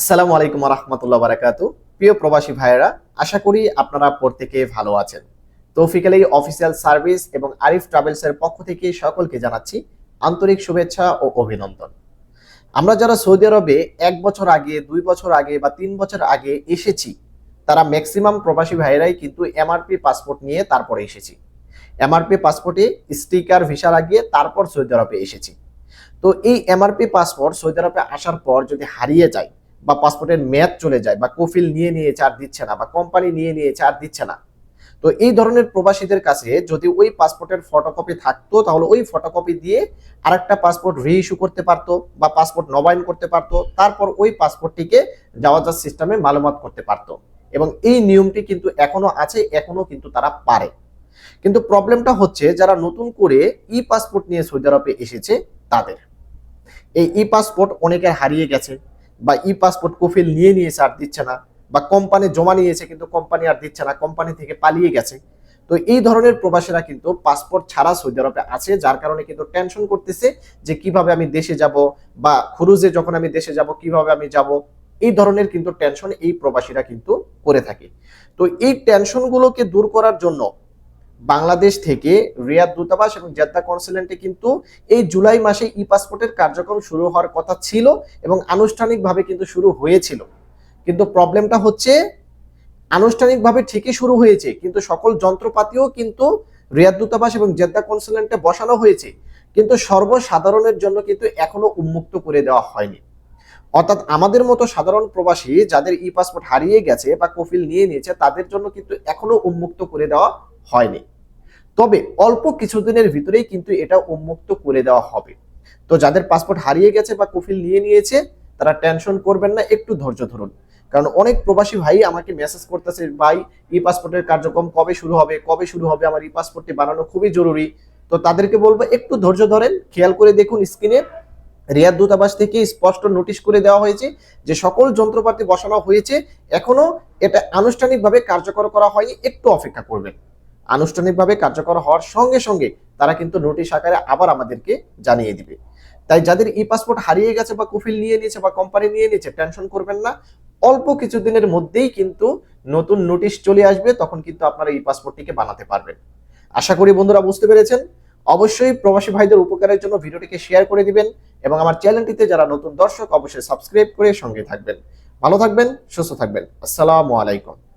আসসালামু আলাইকুম রহমতুল্লাহ বারাকাতু প্রিয় প্রবাসী ভাইয়েরা, আশা করি আপনারা প্রত্যেকে ভালো আছেন। তৌফিক আলী অফিসিয়াল সার্ভিস এবং আরিফ ট্রাভেলসের পক্ষ থেকে সকলকে জানাচ্ছি আন্তরিক শুভেচ্ছা ও অভিনন্দন। আমরা যারা সৌদি আরবে এক বছর আগে, দুই বছর আগে বা তিন বছর আগে এসেছি, তারা ম্যাক্সিমাম প্রবাসী ভাইয়েরাই কিন্তু এমআরপি পাসপোর্ট নিয়ে তারপরে এসেছি। এমআরপি পাসপোর্টে স্টিকার, ভিসা লাগিয়ে তারপর সৌদি আরবে এসেছি। তো এই এমআরপি পাসপোর্ট সৌদি আরবে আসার পর যদি হারিয়ে যায় বা পাসপোর্টের মেয়াদ চলে যায় বা কফিল নিয়ে নিয়ে চার দিচ্ছে না বা কোম্পানি নিয়ে নিয়ে চার দিচ্ছে না। তো এই ধরনের প্রবাসীদের কাছে যদি ওই পাসপোর্টের ফটোকপি থাকতো, তাহলে ওই ফটোকপি দিয়ে আরেকটা পাসপোর্ট রিইস্যু করতে পারতো বা পাসপোর্ট নবায়ন করতে পারতো, তারপর ওই পাসপোর্টটিকে যাওয়াজার সিস্টেমে মালুমাত করতে পারতো। এবং এই নিয়মটি কিন্তু এখনও আছে, এখনও কিন্তু তারা পারে। কিন্তু প্রবলেমটা হচ্ছে যারা নতুন করে ই পাসপোর্ট নিয়ে সৌদি আরবে এসেছে, তাদের। এই ই পাসপোর্ট অনেকের হারিয়ে গেছে। বা ই পাসপোর্ট কফিল নিয়ে নিয়েছে আর দিচ্ছে না, বা কোম্পানি জমা নিয়েছে কিন্তু কোম্পানি আর দিচ্ছে না কোম্পানি থেকে পালিয়ে গেছে। তো এই ধরনের প্রবাসীরা কিন্তু পাসপোর্ট ছাড়া সৌদি আরবে আছে, যার কারণে কিন্তু টেনশন করতেছে যে কীভাবে আমি দেশে যাব বা খুরুজে যখন আমি দেশে যাব, কীভাবে আমি যাব, এই ধরনের কিন্তু টেনশন এই প্রবাসীরা কিন্তু করে থাকে। তো এই টেনশনগুলোকে দূর করার জন্য বাংলাদেশ থেকে রিয়াদ দূতাবাস এবং জেদ্দা কনসুলেন্টে কিন্তু এই জুলাই মাসে ই পাসপোর্টের কার্যক্রম শুরু হওয়ার কথা ছিল এবং আনুষ্ঠানিকভাবে কিন্তু শুরু হয়েছিল। কিন্তু প্রবলেমটা হচ্ছে, আনুষ্ঠানিকভাবে ঠিকই শুরু হয়েছে, কিন্তু সকল যন্ত্রপাতিও কিন্তু রিয়াদ দূতাবাস এবং জেদ্দা কনসুলেন্টে বসানো হয়েছে, কিন্তু সর্বসাধারণের জন্য কিন্তু এখনও উন্মুক্ত করে দেওয়া হয়নি। অর্থাৎ আমাদের মতো সাধারণ প্রবাসী যাদের ই পাসপোর্ট হারিয়ে গেছে বা কফিল নিয়ে নিয়েছে, তাদের জন্য কিন্তু এখনও উন্মুক্ত করে দেওয়া হয়নি। তবে অল্প কিছুদিনের ভিতরেই কিন্তু এটা উন্মুক্ত করে দেওয়া হবে। তো যাদের পাসপোর্ট হারিয়ে গেছে বা কফিল নিয়ে নিয়েছে, তারা টেনশন করবেন না, একটু ধৈর্য ধরুন। কারণ অনেক প্রবাসী ভাই আমাকে মেসেজ করতেছে, ভাই ই পাসপোর্টের কার্যক্রম কবে শুরু হবে? কবে শুরু হবে? আমার ই পাসপোর্টটি বানানো খুবই জরুরি। তো তাদেরকে বলব, একটু ধৈর্য ধরেন, খেয়াল করে দেখুন স্ক্রিনে রিয়াদ দূতাবাস থেকে স্পষ্ট নোটিশ করে দেওয়া হয়েছে যে, সকল যন্ত্রপাতি বসানো হয়েছে। এখনও এটা আনুষ্ঠানিকভাবে কার্যকর করা হয়নি, একটু অপেক্ষা করবেন। আনুষ্ঠানিকভাবে কার্যকর হওয়ার সঙ্গে সঙ্গে তারা কিন্তু নোটিশ আকারে আবার আমাদেরকে জানিয়ে দিবে। তাই যাদের ই পাসপোর্ট হারিয়ে গেছে বা কুফিল নিয়ে নিয়েছে বা কোম্পানি নিয়ে নিয়েছে, টেনশন করবেন না। অল্প কিছুদিনের মধ্যেই কিন্তু নতুন নোটিশ চলে আসবে, তখন কিন্তু আপনারা ই পাসপোর্টটিকে বানাতে পারবেন। আশা করি বন্ধুরা বুঝতে পেরেছেন। অবশ্যই প্রবাসী ভাইদের উপকারের জন্য ভিডিওটিকে শেয়ার করে দিবেন এবং আমার চ্যানেলটিতে যারা নতুন দর্শক, অবশ্যই সাবস্ক্রাইব করে সঙ্গে থাকবেন। ভালো থাকবেন, সুস্থ থাকবেন। আসসালামু আলাইকুম।